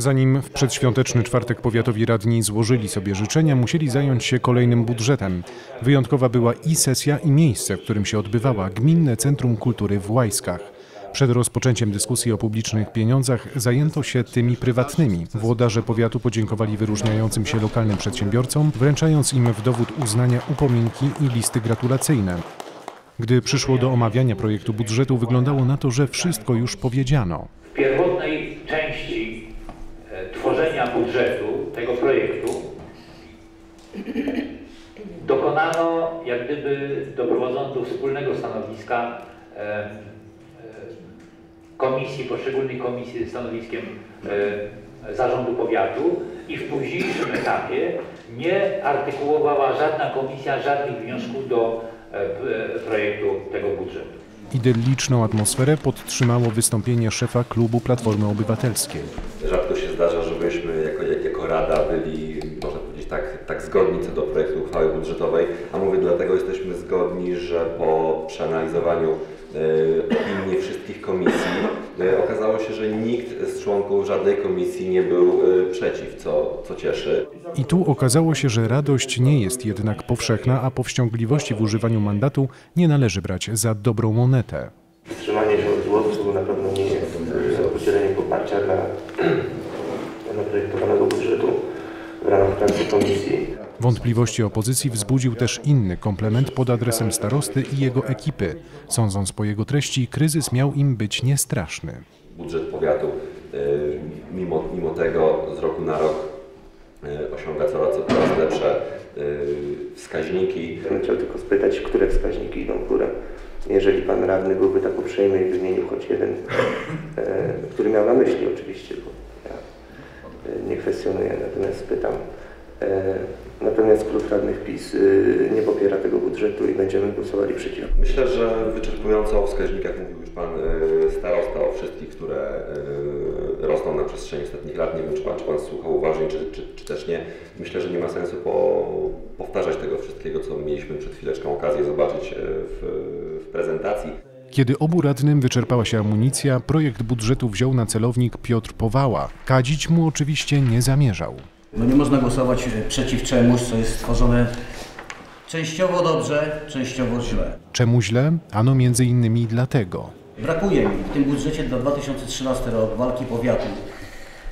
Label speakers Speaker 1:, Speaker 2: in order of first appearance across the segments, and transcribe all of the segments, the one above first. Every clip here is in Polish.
Speaker 1: Zanim w przedświąteczny czwartek powiatowi radni złożyli sobie życzenia, musieli zająć się kolejnym budżetem. Wyjątkowa była i sesja, i miejsce, w którym się odbywała Gminne Centrum Kultury w Łajskach. Przed rozpoczęciem dyskusji o publicznych pieniądzach zajęto się tymi prywatnymi. Włodarze powiatu podziękowali wyróżniającym się lokalnym przedsiębiorcom, wręczając im w dowód uznania upominki i listy gratulacyjne. Gdy przyszło do omawiania projektu budżetu, wyglądało na to, że wszystko już powiedziano.
Speaker 2: W pierwotnej tworzenia budżetu, tego projektu, dokonano, jak gdyby doprowadzono do wspólnego stanowiska komisji, poszczególnych komisji ze stanowiskiem zarządu powiatu i w późniejszym etapie nie artykułowała żadna komisja żadnych wniosków do e, projektu tego budżetu.
Speaker 1: Idylliczną atmosferę podtrzymało wystąpienie szefa klubu Platformy Obywatelskiej.
Speaker 3: Się zdarza, żebyśmy jako, jak- jako Rada byli, można powiedzieć, tak, tak zgodni co do projektu uchwały budżetowej, a mówię dlatego jesteśmy zgodni, że po przeanalizowaniu e, opinii wszystkich komisji e, okazało się, że nikt z członków żadnej komisji nie był e, przeciw, co, co cieszy.
Speaker 1: I tu okazało się, że radość nie jest jednak powszechna, a powściągliwości w używaniu mandatu nie należy brać za dobrą monetę.
Speaker 4: Wstrzymanie się od głosu na pewno nie jest e, udzieleniem poparcia dla projektowanego budżetu w ramach pracy komisji.
Speaker 1: Wątpliwości opozycji wzbudził też inny komplement pod adresem starosty i jego ekipy. Sądząc po jego treści, kryzys miał im być niestraszny.
Speaker 3: Budżet powiatu e, mimo, mimo tego z roku na rok e, osiąga coraz, coraz lepsze e, wskaźniki.
Speaker 4: Ja chciał tylko spytać, które wskaźniki idą w górę. Jeżeli pan radny byłby tak uprzejmy i wymienił choć jeden, który miał na myśli oczywiście, bo ja nie kwestionuję, natomiast pytam. E, natomiast klub radnych PiS e, nie popiera tego budżetu i będziemy głosowali przeciwko.
Speaker 3: Myślę, że wyczerpująco o wskaźnikach mówił już Pan e, starosta, o wszystkich, które e, rosną na przestrzeni ostatnich lat. Nie wiem, czy Pan, czy pan słuchał uważnie, czy, czy, czy też nie. Myślę, że nie ma sensu po, powtarzać tego wszystkiego, co mieliśmy przed chwileczką okazję zobaczyć w, w prezentacji.
Speaker 1: Kiedy obu radnym wyczerpała się amunicja, projekt budżetu wziął na celownik Piotr Powała. Kadzić mu oczywiście nie zamierzał.
Speaker 5: No nie można głosować e, przeciw czemuś, co jest stworzone częściowo dobrze, częściowo źle.
Speaker 1: Czemu źle? Ano między innymi dlatego.
Speaker 5: Brakuje mi w tym budżecie dla 2013 rok walki powiatu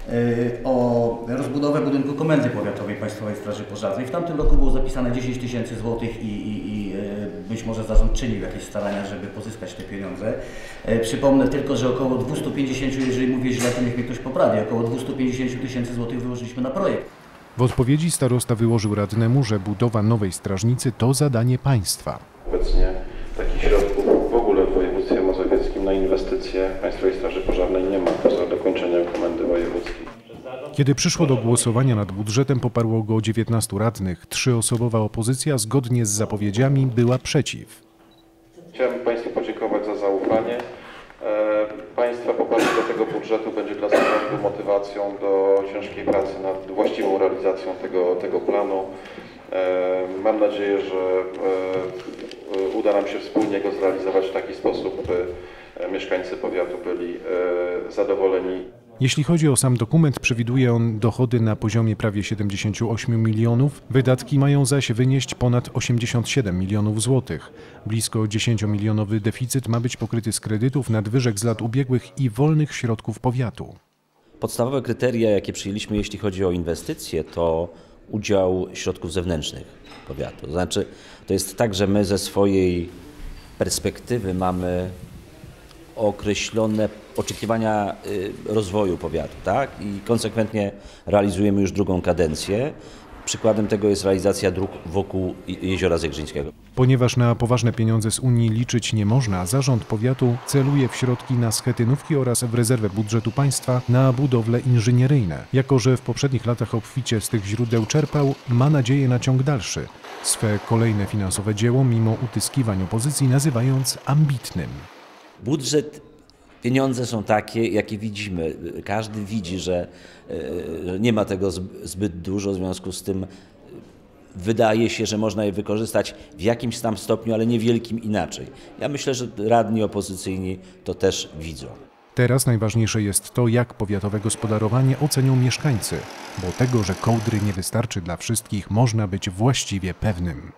Speaker 5: e, o rozbudowę budynku Komendy Powiatowej Państwowej Straży Pożarnej. W tamtym roku było zapisane 10 tysięcy złotych i, i, i być może zarząd czynił jakieś starania, żeby pozyskać te pieniądze. E, Przypomnę tylko, że około 250, jeżeli mówię źle, to niech mnie ktoś poprawi, około 250 tysięcy złotych wyłożyliśmy na projekt.
Speaker 1: W odpowiedzi starosta wyłożył radnemu, że budowa nowej strażnicy to zadanie państwa.
Speaker 6: Obecnie
Speaker 1: Kiedy przyszło do głosowania nad budżetem, poparło go 19 radnych. Trzyosobowa opozycja, zgodnie z zapowiedziami, była przeciw.
Speaker 6: Chciałem Państwu podziękować za zaufanie. E, Państwa poparcie do tego budżetu będzie dla zarządu motywacją do ciężkiej pracy nad właściwą realizacją tego, tego planu. E, Mam nadzieję, że e, uda nam się wspólnie go zrealizować w taki sposób, by mieszkańcy powiatu byli zadowoleni
Speaker 1: Jeśli chodzi o sam dokument, przewiduje on dochody na poziomie prawie 78 milionów, wydatki mają zaś wynieść ponad 87 milionów złotych. Blisko 10-milionowy deficyt ma być pokryty z kredytów, nadwyżek z lat ubiegłych i wolnych środków powiatu.
Speaker 7: Podstawowe kryteria, jakie przyjęliśmy, jeśli chodzi o inwestycje, to udział środków zewnętrznych powiatu. Znaczy, to jest tak, że my ze swojej perspektywy mamy określone oczekiwania y, rozwoju powiatu, tak? I konsekwentnie realizujemy już drugą kadencję. Przykładem tego jest realizacja dróg wokół Je- Jeziora Zegrzyńskiego.
Speaker 1: Ponieważ na poważne pieniądze z Unii liczyć nie można, zarząd powiatu celuje w środki na schetynówki oraz w rezerwę budżetu państwa na budowle inżynieryjne. Jako, że w poprzednich latach obficie z tych źródeł czerpał, ma nadzieję na ciąg dalszy. Swe kolejne finansowe dzieło, mimo utyskiwań opozycji, nazywając ambitnym.
Speaker 7: Budżet, pieniądze są takie, jakie widzimy. Każdy widzi, że e, nie ma tego zb- zbyt dużo, w związku z tym e, wydaje się, że można je wykorzystać w jakimś tam stopniu, ale niewielkim inaczej. Ja myślę, że radni opozycyjni to też widzą.
Speaker 1: Teraz najważniejsze jest to, jak powiatowe gospodarowanie ocenią mieszkańcy, bo tego, że kołdry nie wystarczy dla wszystkich, można być właściwie pewnym.